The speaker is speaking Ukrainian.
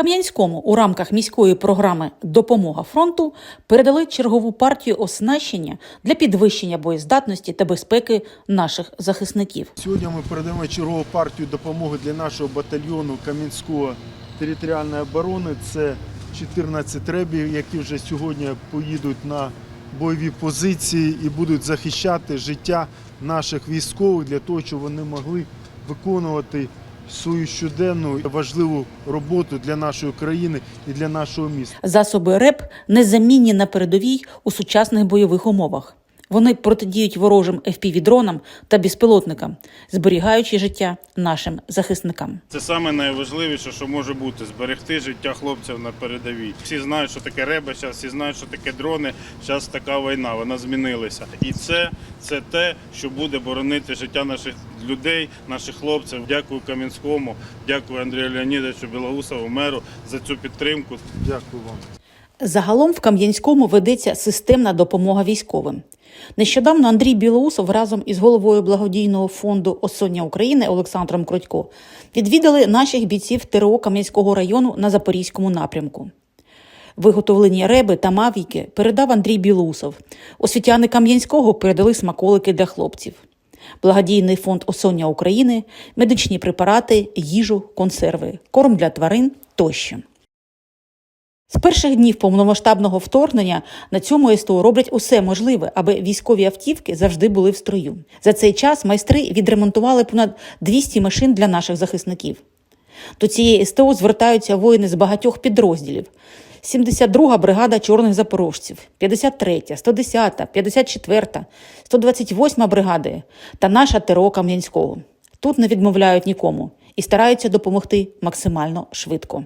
Кам'янському у рамках міської програми Допомога фронту передали чергову партію оснащення для підвищення боєздатності та безпеки наших захисників. Сьогодні ми передаємо чергову партію допомоги для нашого батальйону Кам'янського територіальної оборони. Це 14 ребів, які вже сьогодні поїдуть на бойові позиції і будуть захищати життя наших військових для того, щоб вони могли виконувати свою щоденну важливу роботу для нашої країни і для нашого міста. Засоби РЕП незамінні на передовій у сучасних бойових умовах. Вони протидіють ворожим FPV-дронам та безпілотникам, зберігаючи життя нашим захисникам. Це саме найважливіше, що може бути зберегти життя хлопців на передовій. Всі знають, що таке реба, зараз всі знають, що таке дрони. Зараз така війна, вона змінилася. І це, це те, що буде боронити життя наших людей, наших хлопців. Дякую Кам'янському, дякую Андрію Леонідовичу Білоусову, меру за цю підтримку. Дякую вам. Загалом в Кам'янському ведеться системна допомога військовим. Нещодавно Андрій Білоусов разом із головою благодійного фонду Осоння України Олександром Крутько відвідали наших бійців ТРО Кам'янського району на Запорізькому напрямку. Виготовлені реби та мавіки передав Андрій Білоусов. Освітяни Кам'янського передали смаколики для хлопців. Благодійний фонд Осоння України, медичні препарати, їжу, консерви, корм для тварин тощо. З перших днів повномасштабного вторгнення на цьому СТО роблять усе можливе, аби військові автівки завжди були в строю. За цей час майстри відремонтували понад 200 машин для наших захисників. До цієї СТО звертаються воїни з багатьох підрозділів. 72-га бригада чорних запорожців, 53-я, 110-та, 54-та, 128-ма бригади та наша ТРО Кам'янського. Тут не відмовляють нікому і стараються допомогти максимально швидко.